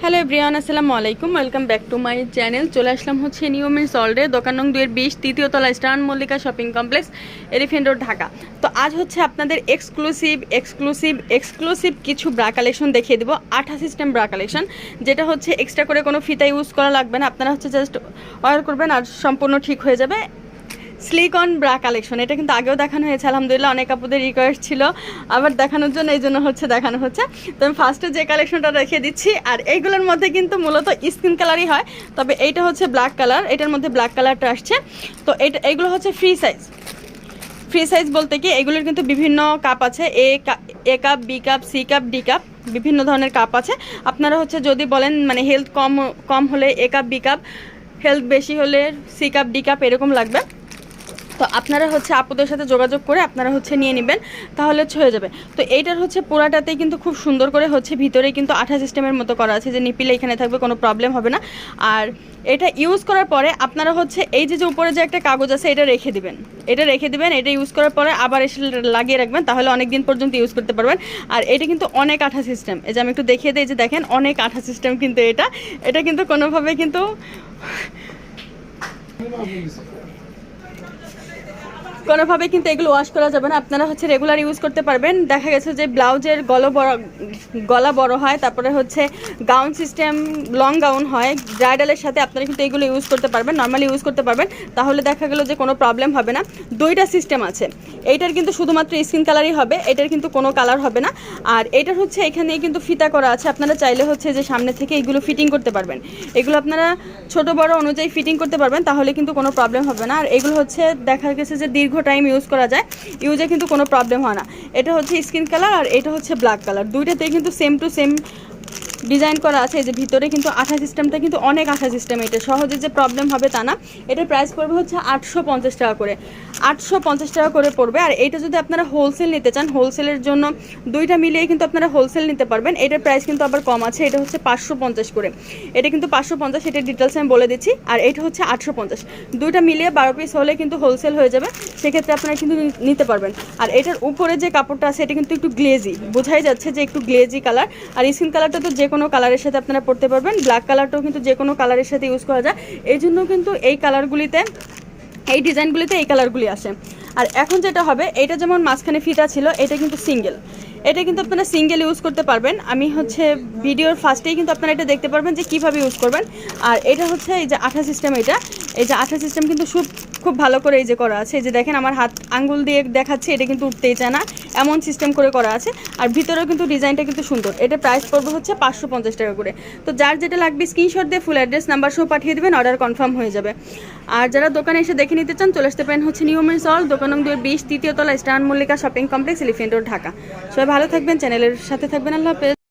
Hello everyone আসসালামু আলাইকুম welcome back to my channel চলে আসলাম হচ্ছে নিউ মিন সল্ডে দোকান নং দুয়ের বিশ, তৃতীয় তলা Stern Mallika shopping complex Elephant Road Dhaka. তো আজ হচ্ছে আপনাদের এক্সক্লুসিভ এক্সক্লুসিভ এক্সক্লুসিভ কিছু ব্রা কালেকশন দেখিয়ে দেবো। আঠা সিস্টেম ব্রা কালেকশন যেটা হচ্ছে এক্সট্রা করে কোনো ফিতা ইউজ করা লাগবে না। আপনারা হচ্ছে জাস্ট অর্ডার করবেন আর সম্পূর্ণ ঠিক হয়ে যাবে। স্লিকন ব্রা কালেকশন এটা কিন্তু আগেও দেখানো হয়েছে, আলহামদুলিল্লাহ অনেক আপুদের রিকোয়েস্ট ছিল, আবার দেখানোর জন্য এই জন্য হচ্ছে দেখানো হচ্ছে। তো আমি ফার্স্টে যে কালেকশনটা রেখে দিচ্ছি, আর এইগুলোর মধ্যে কিন্তু মূলত স্কিন কালারই হয়, তবে এইটা হচ্ছে ব্ল্যাক কালার এটার মধ্যে ব্ল্যাক কালারটা আসছে। তো এটা এইগুলো হচ্ছে ফ্রি সাইজ ফ্রি সাইজ বলতে কি, এগুলোর কিন্তু বিভিন্ন কাপ আছে A A cup B cup C cup D cup বিভিন্ন ধরনের কাপ আছে। আপনারা হচ্ছে যদি বলেন মানে হেলথ কম কম হলে A cup B cup health বেশি হলে সি কাপ ডি কাপ এরকম লাগবে। তো আপনারা হচ্ছে আপুদের সাথে যোগাযোগ করে আপনারা হচ্ছে নিয়ে নেবেন, তাহলে হচ্ছে হয়ে যাবে। তো এইটার হচ্ছে পুরাটাতেই কিন্তু খুব সুন্দর করে হচ্ছে ভিতরে কিন্তু আঠা সিস্টেমের মতো করা আছে যে নিপিলে এখানে থাকবে, কোনো প্রবলেম হবে না। আর এটা ইউজ করার পরে আপনারা হচ্ছে এই যে যে উপরে যে একটা কাগজ আছে, এটা রেখে দিবেন। এটা রেখে দিবেন, এটা ইউজ করার পরে আবার এসে লাগিয়ে রাখবেন, তাহলে অনেক দিন পর্যন্ত ইউজ করতে পারবেন। আর এটা কিন্তু অনেক আঠা সিস্টেম এই যে আমি একটু দেখিয়ে দিই যে দেখেন, অনেক আঠা সিস্টেম কিন্তু এটা। এটা কিন্তু কোনোভাবে কিন্তু কোনোভাবে কিন্তু এগুলো ওয়াশ করা যাবে না। আপনারা হচ্ছে রেগুলার ইউজ করতে পারবেন। দেখা গেছে যে ব্লাউজের গলা বড় গলা বড় হয়, তারপরে হচ্ছে গাউন সিস্টেম লং গাউন হয়। ব্রাইডালের সাথে আপনারা কিন্তু এগুলো ইউজ করতে পারবেন নর্মালি ইউজ করতে পারবেন। তাহলে দেখা গেলো যে কোনো প্রবলেম হবে না। দুইটা সিস্টেম আছে। এইটার কিন্তু শুধুমাত্র স্কিন কালারই হবে, এটার কিন্তু কোনো কালার হবে না। আর এটার হচ্ছে এখানে কিন্তু ফিতা করা আছে। আপনারা চাইলে হচ্ছে যে সামনে থেকে এগুলো ফিটিং করতে পারবেন। এগুলো আপনারা ছোট বড় অনুযায়ী ফিটিং করতে পারবেন, তাহলে কিন্তু কোনো প্রবলেম হবে না। আর এগুলো হচ্ছে দেখা গেছে যে দীর্ঘ টাইম ইউজ করা যায় ইউজে কিন্তু কোনো প্রবলেম হয় না। এটা হচ্ছে স্কিন কালার আর এটা হচ্ছে ব্ল্যাক কালার দুইটাতেই কিন্তু সেম টু সেম ডিজাইন করা আছে, এই যে ভিতরে কিন্তু আঠা সিস্টেমটা কিন্তু অনেক আঠা সিস্টেম এটা সহজে যে প্রবলেম হবে তা না। এটার প্রাইস পড়বে হচ্ছে আটশো পঞ্চাশ টাকা করে। আটশো পঞ্চাশ টাকা করে পড়বে। আর এটা যদি আপনারা হোলসেল নিতে চান হোলসেলের জন্য দুইটা মিলিয়ে কিন্তু আপনারা হোলসেল নিতে পারবেন। এটার প্রাইস কিন্তু আবার কম আছে, এটা হচ্ছে পাঁচশো পঞ্চাশ করে। এটা কিন্তু পাঁচশো পঞ্চাশ এটার ডিটেলস আমি বলে দিচ্ছি। আর এটা হচ্ছে আটশো পঞ্চাশ। দুইটা মিলিয়ে বারো পিস হলে কিন্তু হোলসেল হয়ে যাবে। সেক্ষেত্রে আপনারা কিন্তু নিতে পারবেন। আর এটার উপরে যে কাপড়টা আছে, এটা কিন্তু একটু গ্লেজি বোঝাই যাচ্ছে যে একটু গ্লেজি কালার আর স্কিন কালারটা তো যে কোনো কালারের সাথে আপনারা পড়তে পারবেন। ব্ল্যাক কালারটাও কিন্তু যে কোনো কালারের সাথে ইউজ করা যায়। এই জন্য কিন্তু এই কালারগুলিতে এই ডিজাইনগুলিতে এই কালারগুলি আসে। আর এখন যেটা হবে, এটা যেমন মাঝখানে ফিতা ছিল, এটা কিন্তু সিঙ্গেল এটা কিন্তু আপনারা সিঙ্গেল ইউজ করতে পারবেন। আমি হচ্ছে ভিডিওর ফার্স্টেই কিন্তু আপনারা এটা দেখতে পারবেন যে কীভাবে ইউজ করবেন। আর এটা হচ্ছে এই যে আঠা সিস্টেম এটা। এই যে আঠা সিস্টেম কিন্তু খুব খুব ভালো করে এই যে করা আছে। এই যে দেখেন আমার হাত আঙ্গুল দিয়ে দেখাচ্ছে, এটা কিন্তু উঠতেই চায় না। এমন সিস্টেম করে করা আছে। আর ভিতরেও কিন্তু ডিজাইনটা কিন্তু সুন্দর। এটা প্রাইস পড়বে হচ্ছে পাঁচশো পঞ্চাশ টাকা করে। তো যার যেটা লাগবে স্ক্রিনশট দিয়ে ফুল অ্যাড্রেস নাম্বার সহ পাঠিয়ে দেবেন অর্ডার কনফার্ম হয়ে যাবে। আর যারা দোকানে এসে দেখে নিতে চান, চলে আসতে পারেন হচ্ছে নিয়মের সল দোকান নং দুয়ের বিশ, তৃতীয় তলা Stern Mallika shopping complex Elephant Road, Dhaka. সবাই ভালো থাকবেন চ্যানেলের সাথে থাকবেন, আল্লাহ হাফেজ।